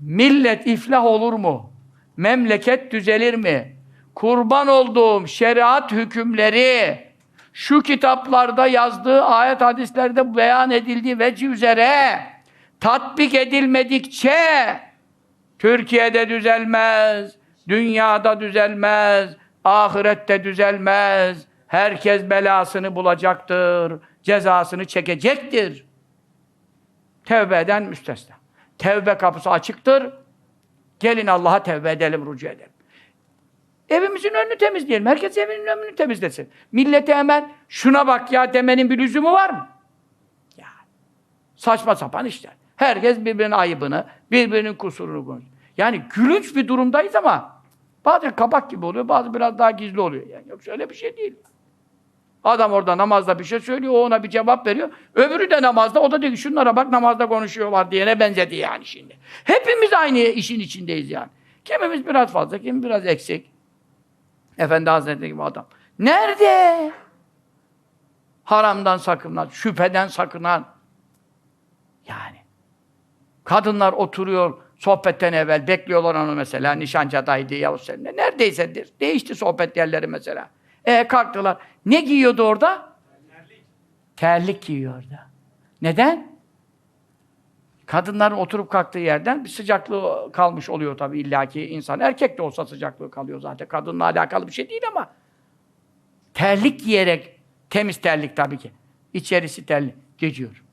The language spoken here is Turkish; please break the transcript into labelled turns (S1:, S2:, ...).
S1: Millet iflah olur mu? Memleket düzelir mi? Kurban olduğum şeriat hükümleri şu kitaplarda yazdığı ayet hadislerde beyan edildiği veci üzere tatbik edilmedikçe Türkiye'de düzelmez, dünyada düzelmez, ahirette düzelmez. Herkes belasını bulacaktır, cezasını çekecektir. Tevbeden müstesna. Tevbe kapısı açıktır. Gelin Allah'a tevbe edelim, rücu edelim. Evimizin önünü temizleyelim. Herkes evinin önünü temizlesin. Millete hemen şuna bak ya demenin bir lüzumu var mı? Ya. Saçma sapan işler. Herkes birbirinin ayıbını, birbirinin kusurunu konuşuyor. Yani gülünç bir durumdayız ama bazen kabak gibi oluyor, bazı biraz daha gizli oluyor. Yani yoksa öyle bir şey değil. Adam orada namazda bir şey söylüyor, o ona bir cevap veriyor. Öbürü de namazda, o da diyor ki şunlara bak namazda konuşuyorlar diyene benzedi yani şimdi. Hepimiz aynı işin içindeyiz yani. Kimimiz biraz fazla, kimi biraz eksik. Efendi Hazretleri gibi adam. Nerede? Haramdan sakınan, şüpheden sakınan. Yani. Kadınlar oturuyor sohbetten evvel, bekliyorlar onu mesela, nişancı adaydı Yavuz Selim'de. Neredeysedir. Değişti sohbet yerleri mesela. E kalktılar. Ne giyiyordu orada? Terlik. Terlik giyiyor orada. Neden? Kadınların oturup kalktığı yerden bir sıcaklığı kalmış oluyor tabii illaki insan. Erkek de olsa sıcaklığı kalıyor zaten. Kadınla alakalı bir şey değil ama. Terlik giyerek, temiz terlik tabii ki. İçerisi terlik. Geçiyor.